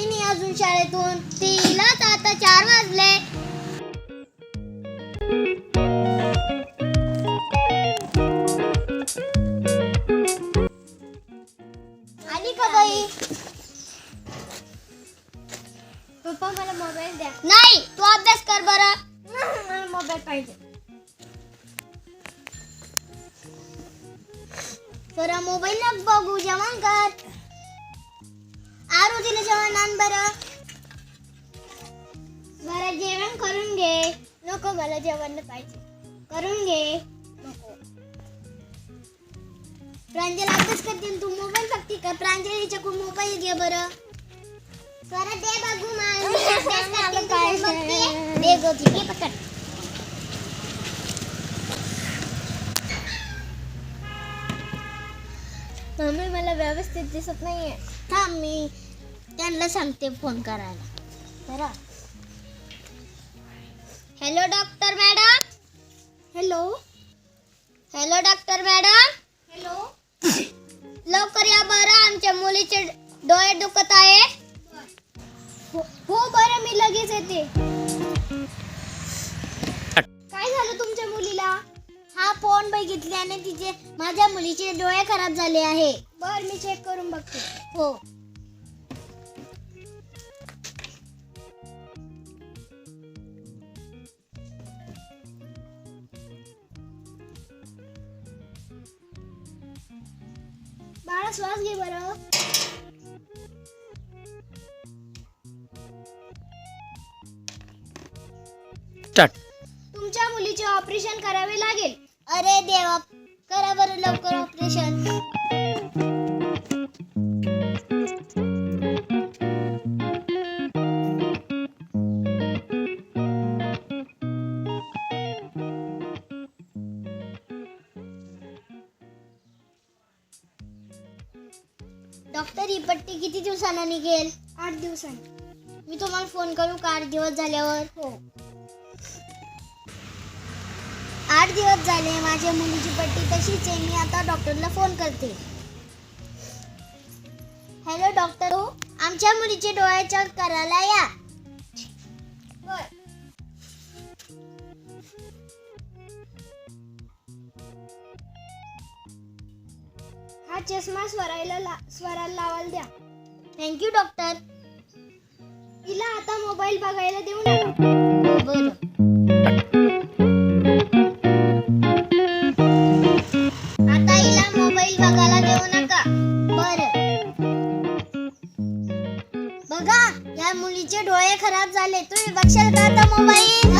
आली अजून शाळेतून तिलाच आता चार वाजले. आली का बाई? पप्पा मला मोबाईल द्या. नाही तू अभ्यास कर बरं. मला मोबाईल पाहिजे. जरा मोबाईल बघू जेवण कर. आरोजीला जेवण आण बरं स्वरा जेवण करून घे नको मला जेवण पाहिजे. करून घे नको. प्रांजल अभ्यास करते तू मोबाईल बघते का? प्रांजलीच्याकडून मोबाईल घे बरं. स्वरा दे बघू मा- मी अभ्यास करते, तू बघते. दे गं घे पकड. मम्मी मला व्यवस्थित दिसत नाहीये. थांब मी. त्यांना सांगते फोन करायला. करा hello doctor madam hello hello doctor madam hello लवकर या बरं आमच्या मुलीचे डोळे दुखत आहे. हो हो बरं मी लगेच येते. काय झालं तुमच्या मुलीला? हा फोन बघितल्याने तिचे माझ्या मुलीचे डोळे खराब झाले आहे. बर मी चेक करून बघते. हो. बाळा श्वास घे बरं तुमच्या मुलीचे ऑपरेशन करावे लागेल. अरे देवा करा बरं लवकर ऑपरेशन डॉक्टर ही पट्टी किती दिवसांना निघेल आठ दिवसांनी. मी तुम्हाला फोन करू का? आठ दिवस झाल्यावर? हो. आठ दिवस झाले माझ्या मुलीची पट्टी तशीच आहे. मी आता डॉक्टरला फोन करते. हॅलो डॉक्टर हो आमच्या मुलीचे डोळ्याच्या करायला या. बर. हा चष्मा स्वरायला ला स्वराला लावायला द्या. थँक्यू डॉक्टर तिला आता मोबाईल बघायला देऊ नका बरं. आता हिला मोबाईल बघायला देऊ नका. बर. बघा या मुलीचे डोळे खराब झाले. तुम्ही बघशाल का आता मोबाईल